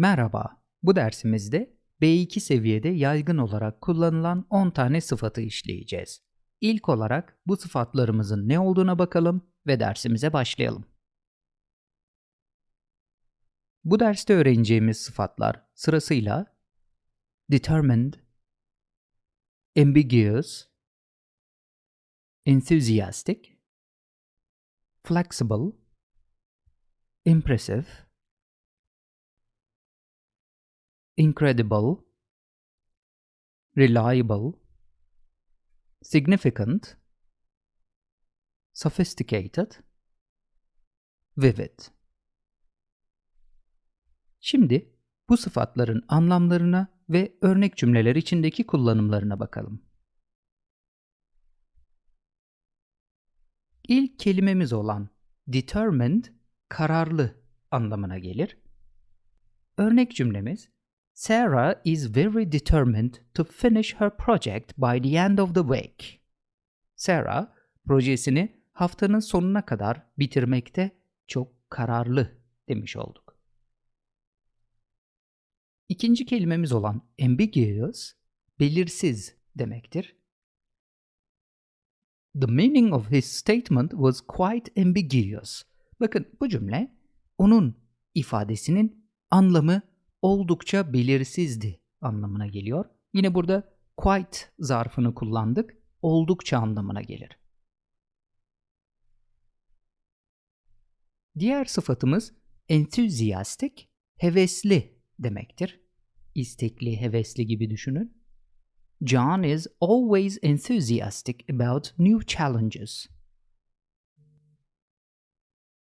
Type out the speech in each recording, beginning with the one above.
Merhaba. Bu dersimizde B2 seviyede yaygın olarak kullanılan 10 tane sıfatı işleyeceğiz. İlk olarak bu sıfatlarımızın ne olduğuna bakalım ve dersimize başlayalım. Bu derste öğreneceğimiz sıfatlar sırasıyla determined, ambiguous, enthusiastic, flexible, impressive, incredible, reliable, significant, sophisticated, vivid. Şimdi bu sıfatların anlamlarına ve örnek cümleler içindeki kullanımlarına bakalım. İlk kelimemiz olan determined kararlı anlamına gelir. Örnek cümlemiz Sarah is very determined to finish her project by the end of the week. Sarah projesini haftanın sonuna kadar bitirmekte çok kararlı demiş olduk. İkinci kelimemiz olan ambiguous belirsiz demektir. The meaning of his statement was quite ambiguous. Bakın bu cümle onun ifadesinin anlamı oldukça belirsizdi anlamına geliyor. Yine burada quite zarfını kullandık. Oldukça anlamına gelir. Diğer sıfatımız enthusiastic, hevesli demektir. İstekli, hevesli gibi düşünün. John is always enthusiastic about new challenges.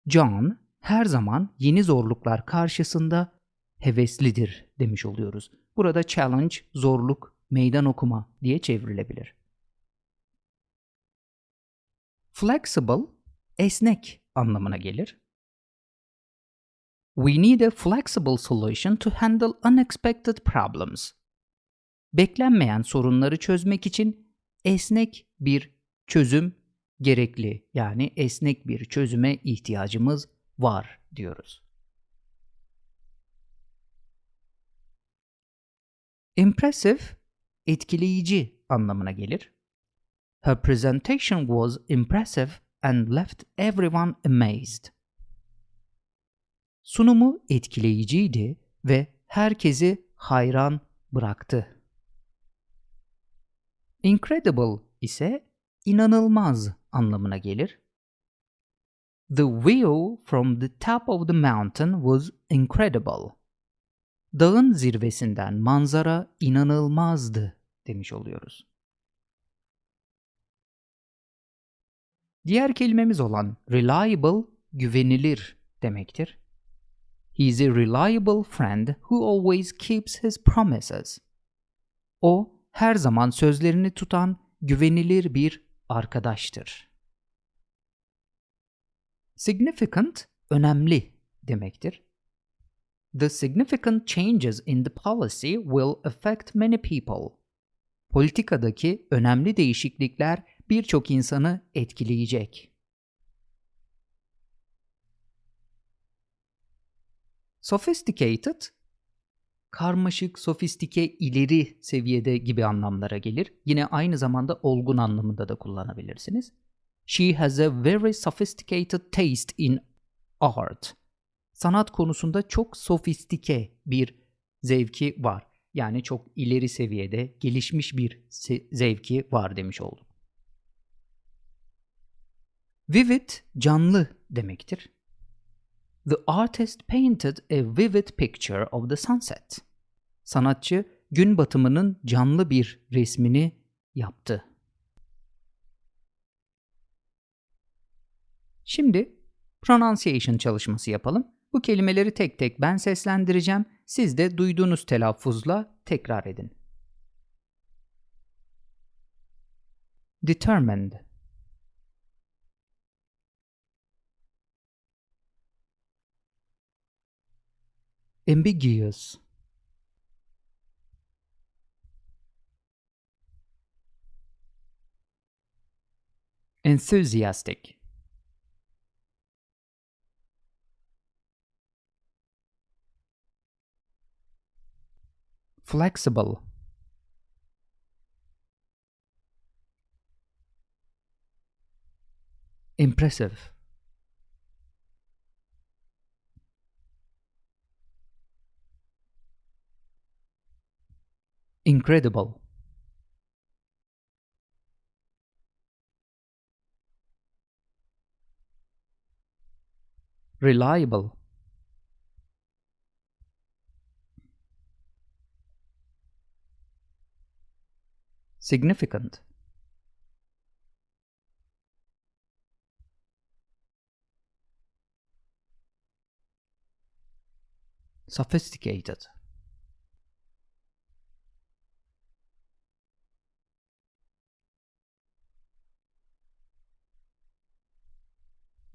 John her zaman yeni zorluklar karşısında heveslidir demiş oluyoruz. Burada challenge, zorluk, meydan okuma diye çevrilebilir. Flexible, esnek anlamına gelir. We need a flexible solution to handle unexpected problems. Beklenmeyen sorunları çözmek için esnek bir çözüm gerekli. Yani esnek bir çözüme ihtiyacımız var diyoruz. Impressive, etkileyici anlamına gelir. Her presentation was impressive and left everyone amazed. Sunumu etkileyiciydi ve herkesi hayran bıraktı. Incredible ise inanılmaz anlamına gelir. The view from the top of the mountain was incredible. Dağın zirvesinden manzara inanılmazdı demiş oluyoruz. Diğer kelimemiz olan reliable güvenilir demektir. He is a reliable friend who always keeps his promises. O her zaman sözlerini tutan güvenilir bir arkadaştır. Significant önemli demektir. The significant changes in the policy will affect many people. Politikadaki önemli değişiklikler birçok insanı etkileyecek. Sophisticated karmaşık, sofistike, ileri seviyede gibi anlamlara gelir. Yine aynı zamanda olgun anlamında da kullanabilirsiniz. She has a very sophisticated taste in art. Sanat konusunda çok sofistike bir zevki var. Yani çok ileri seviyede gelişmiş bir zevki var demiş olduk. Vivid canlı demektir. The artist painted a vivid picture of the sunset. Sanatçı gün batımının canlı bir resmini yaptı. Şimdi pronunciation çalışması yapalım. Bu kelimeleri tek tek ben seslendireceğim. Siz de duyduğunuz telaffuzla tekrar edin. Determined ambiguous enthusiastic flexible. Impressive. Incredible. Reliable significant. Sophisticated.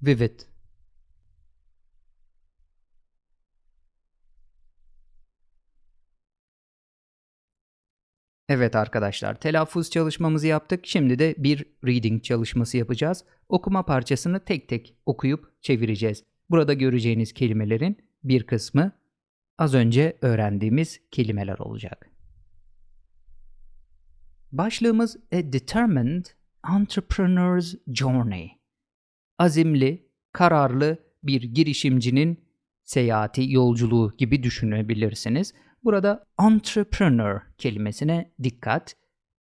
Vivid Evet arkadaşlar, telaffuz çalışmamızı yaptık. Şimdi de bir reading çalışması yapacağız. Okuma parçasını tek tek okuyup çevireceğiz. Burada göreceğiniz kelimelerin bir kısmı az önce öğrendiğimiz kelimeler olacak. Başlığımız A Determined Entrepreneur's Journey. Azimli, kararlı bir girişimcinin seyahati, yolculuğu gibi düşünebilirsiniz. Burada entrepreneur kelimesine dikkat.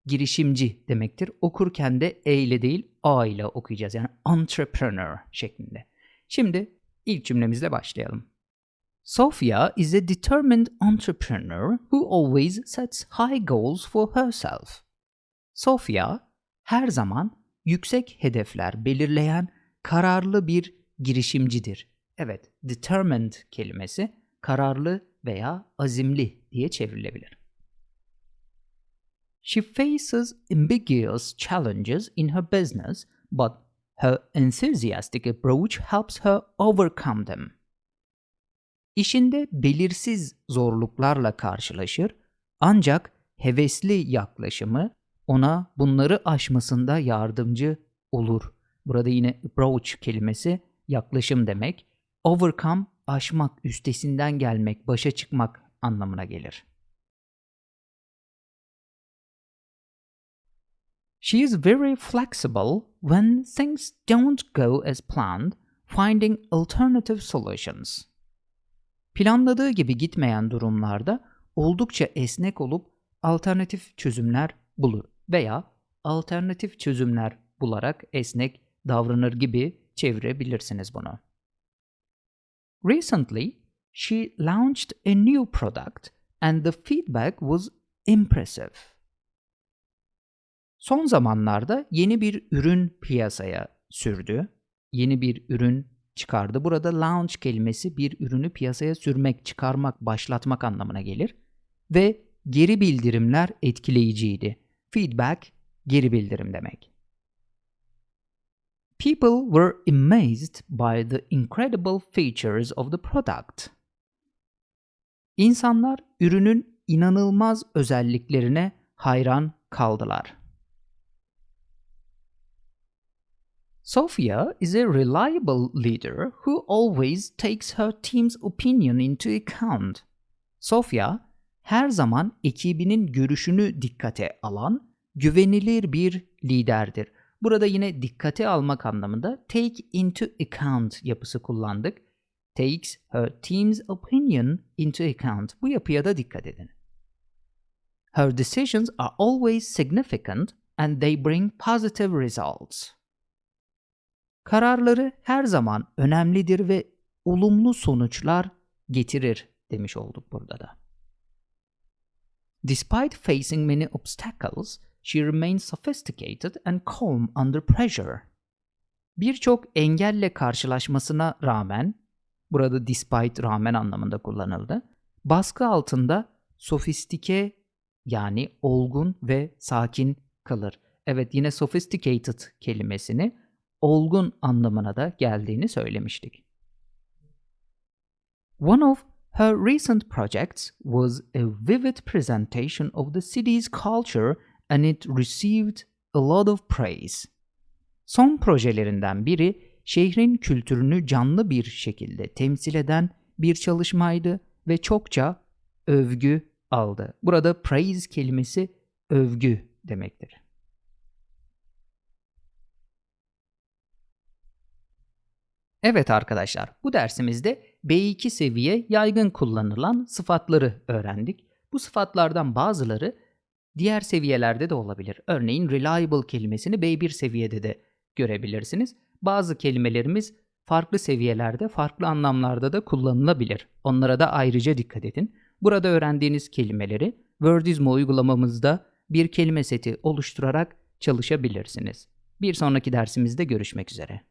Girişimci demektir. Okurken de E ile değil A ile okuyacağız. Yani entrepreneur şeklinde. Şimdi ilk cümlemizle başlayalım. Sophia is a determined entrepreneur who always sets high goals for herself. Sophia her zaman yüksek hedefler belirleyen kararlı bir girişimcidir. Evet, determined kelimesi kararlı veya azimli diye çevrilebilir. She faces ambiguous challenges in her business, but her enthusiastic approach helps her overcome them. İşinde belirsiz zorluklarla karşılaşır ancak hevesli yaklaşımı ona bunları aşmasında yardımcı olur. Burada yine approach kelimesi yaklaşım demek. Overcome aşmak, üstesinden gelmek, başa çıkmak anlamına gelir. She is very flexible when things don't go as planned, finding alternative solutions. Planladığı gibi gitmeyen durumlarda oldukça esnek olup alternatif çözümler bulur veya alternatif çözümler bularak esnek davranır gibi çevirebilirsiniz bunu. Recently, she launched a new product and the feedback was impressive. Son zamanlarda yeni bir ürün piyasaya sürdü. Yeni bir ürün çıkardı. Burada launch kelimesi bir ürünü piyasaya sürmek, çıkarmak, başlatmak anlamına gelir. Ve geri bildirimler etkileyiciydi. Feedback geri bildirim demek. People were amazed by the incredible features of the product. İnsanlar ürünün inanılmaz özelliklerine hayran kaldılar. Sophia is a reliable leader who always takes her team's opinion into account. Sophia her zaman ekibinin görüşünü dikkate alan güvenilir bir liderdir. Burada yine dikkate almak anlamında take into account yapısı kullandık. Takes her team's opinion into account. Bu yapıya da dikkat edin. Her decisions are always significant and they bring positive results. Kararları her zaman önemlidir ve olumlu sonuçlar getirir demiş olduk burada da. Despite facing many obstacles, She remains sophisticated and calm under pressure. Birçok engelle karşılaşmasına rağmen, burada despite rağmen anlamında kullanıldı, baskı altında sofistike yani olgun ve sakin kalır. Evet yine sophisticated kelimesini olgun anlamına da geldiğini söylemiştik. One of her recent projects was a vivid presentation of the city's culture and it received a lot of praise. Son projelerinden biri şehrin kültürünü canlı bir şekilde temsil eden bir çalışmaydı ve çokça övgü aldı. Burada praise kelimesi övgü demektir. Evet arkadaşlar, bu dersimizde B2 seviye yaygın kullanılan sıfatları öğrendik. Bu sıfatlardan bazıları diğer seviyelerde de olabilir. Örneğin reliable kelimesini B1 seviyede de görebilirsiniz. Bazı kelimelerimiz farklı seviyelerde, farklı anlamlarda da kullanılabilir. Onlara da ayrıca dikkat edin. Burada öğrendiğiniz kelimeleri Wordizmo uygulamamızda bir kelime seti oluşturarak çalışabilirsiniz. Bir sonraki dersimizde görüşmek üzere.